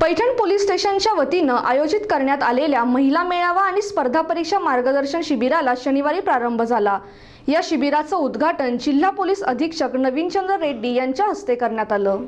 Paithan police स्टेशनच्या वतीनं आयोजित करण्यात आलेल्या महिला मेळावा आणि स्पर्धा परीक्षा मार्गदर्शन शिबिराला शनिवारी प्रारंभ झाला. या शिबिराचं उद्घाटन जिल्हा पोलीस अधीक्षक नवीनचंद्र रेड्डी यांच्या हस्ते करण्यात आलं.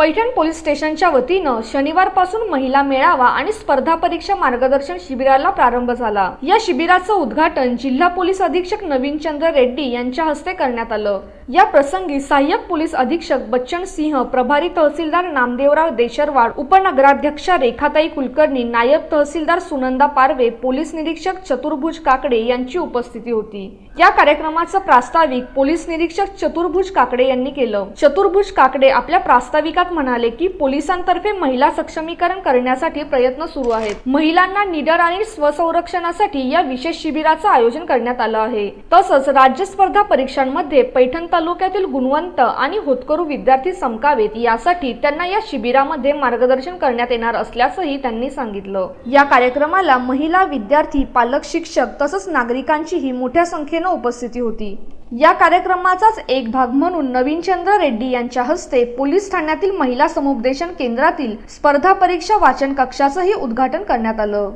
पैठण पोलीस स्टेशनच्या वतीनं शनिवारपासून महिला मेळावा आणि स्पर्धा परीक्षा मार्गदर्शन शिबिराला प्रारंभ झाला. या शिबिराचं उद्घाटन जिल्हा पोलीस अधीक्षक नवीनचंद्र रेड्डी यांच्या हस्ते करण्यात आलं. या प्रसंगी सहाय्यक पोलीस अधीक्षक बच्चन सिंह प्रभारी तहसीलदार नामदेवराव देशरवाड उपनगराध्यक्षा रेखाताई कुलकर्णी नायब तहसीलदार सुनंदा पारवे पोलीस निरीक्षक चतुर्भुज काकडे यांची उपस्थिती होती. या कार्यक्रमाचं प्रास्ताविक पोलीस निरीक्षक चतुर्भुज काकडे यांनी केलं. चतुर्भुज काकडे आपल्या प्रास्ताविकात म्हणाले की पोलिसांतर्फे महिला सक्षमीकरण करण्यासाठी प्रयत्न सुरू आहेत. महिलांना निडर आणि स्वसंरक्षणासाठी या विशेष शिबिराचं आयोजन करण्यात आलं आहे. तसंच राज्य स्पर्धा परीक्षांमध्ये पैठण तालुक्यातील गुणवंत आणि होतकरू विद्यार्थी समकावेत यासाठी त्यांना या शिबिरामध्ये मार्गदर्शन करण्यात येणार असल्याचंही त्यांनी सांगितलं. या कार्यक्रमाला महिला विद्यार्थी पालक शिक्षक तसंच नागरिकांचीही मोठ्या संख्येनं उपस्थिती होती. या कार्यक्रमाचाच एक भाग म्हणून नवीनचंद्र रेड्डी यांच्या हस्ते पोलीस ठाण्यातील महिला समुपदेशन केंद्रातील स्पर्धा परीक्षा वाचन कक्षाचंही उद्घाटन करण्यात आलं.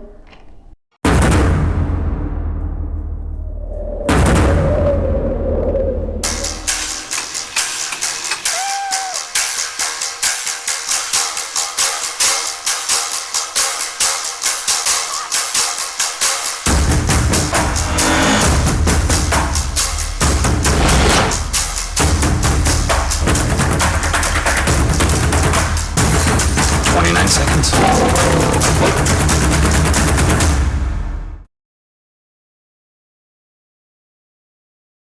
29 seconds.